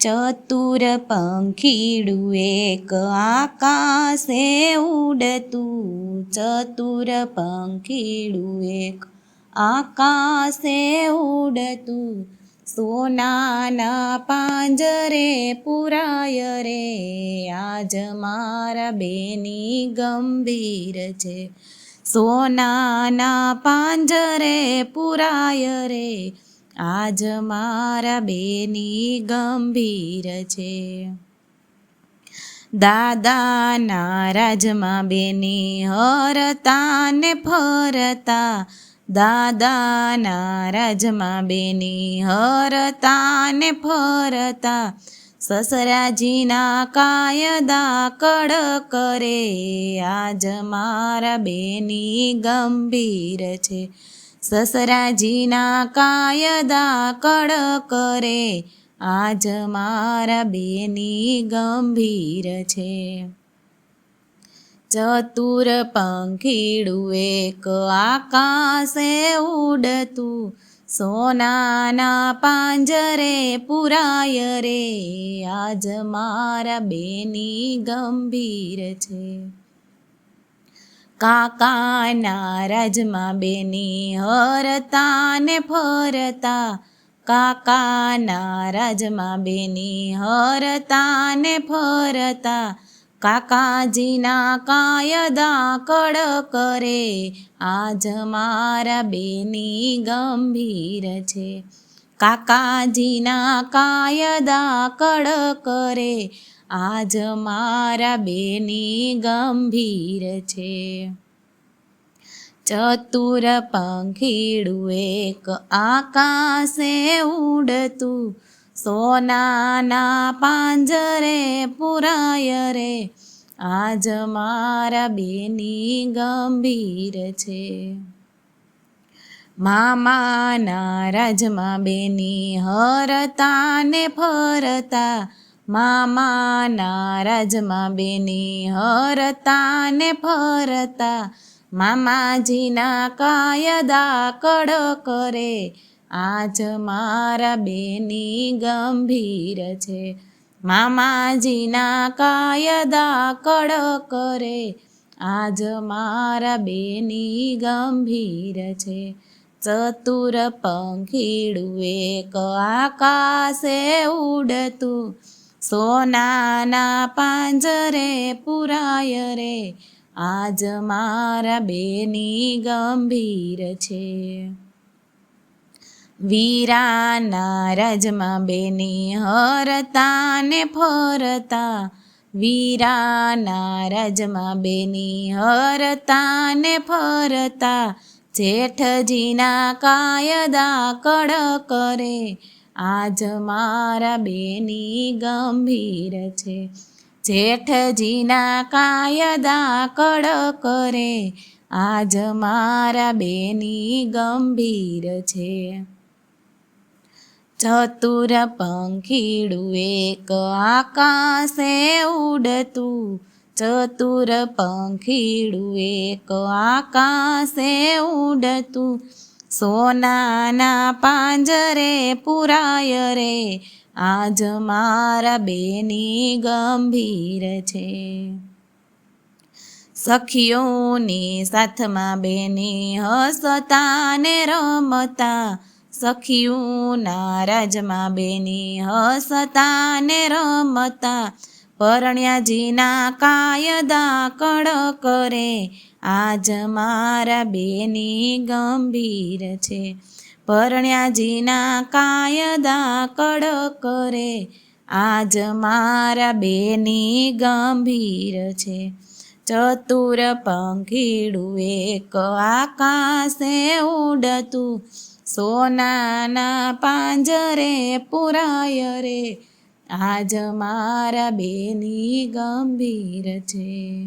ચતુર પંખીડું એક આકાશે ઉડતું. ચતુર પંખીડું એક આકાશે ઉડતું. સોનાના પાંજરે પુરાય રે. આજ મારા બેની ગંભીર છે. સોનાના પાંજરે પુરાય રે. આજ મારા બેની ગંભીર છે. દાદા નારાજમાં બેની હરતા ને ફરતા. દાદા નારાજમાં બેની હરતા ને ફરતા. સસરાજીના કાયદા કડ કરે આજ મારા બેની ગંભીર છે. સસરાજીના કાયદા કડક રે. આજ મારા બેની ગંભીર છે. ચતુર પંખીડું એક આકાશે ઉડતું. સોનાના પાંજરે પુરાય રે. આજ મારા બેની ગંભીર છે. કાકાના રાજમાં બેની હરતા ને ફરતા. કાકાના રાજમાં બેની હરતા ને ફરતા. કાકાજીના કાયદા કડ કરે. આજ મારા બેની ગંભીર છે. કાકાજીના કાયદા કડ કરે. આજ મારા બેની ગંભીર છે. ચતુર પંખીડું એક આકાશે ઉડતું, સોનાના પાંજરે પુરાય રે. આજ મારા બેની ગંભીર છે. મામાના રાજમાં બેની હરતા ને ફરતા મામાના નારાજમાં બેની હરતા ને ફરતા. મામાજીના કાયદા કડ કરે. આજ મારા બેની ગંભીર છે. મામાજીના કાયદા કડ કરે. આજ મારા બેની ગંભીર છે. ચતુર પંખીડું એક આકાશે ઉડતું. સોનાના પાંજરે પુરાય રે. આજ મારા બેની ગંભીર છે. વીરાના રાજમાં બેની હરતા ને ફરતા. વીરાના રાજમાં બેની હરતા ને ફરતા. જેઠજીના કાયદા કડ કરે. આજ મારા બેની ગંભીર છે. જેઠજીના કાયદા કડક કરે. આજ મારા બેની ગંભીર છે. ચતુર પંખીડું એક આકાશે ઉડતું. ચતુર પંખીડું એક આકાશે ઉડતું. સોનાના પાંજરે પુરાય રે. આજ મારા બેની ગંભીર છે. સખીઓની સાથમાં બેની હસતા ને રમતા, સખીઓના રાજમાં બેની હસતા ને રમતા પરણ્યાજીના કાયદા કડ કરે આજ મારા બેની ગંભીર છે. પરણ્યાજીના કાયદા કડ કરે આજ મારા બેની ગંભીર છે. ચતુર પંખીડું એક આકાશે ઉડતું. સોનાના પાંજરે પુરાય રે. આજ મારા બેની ગંભીર છે.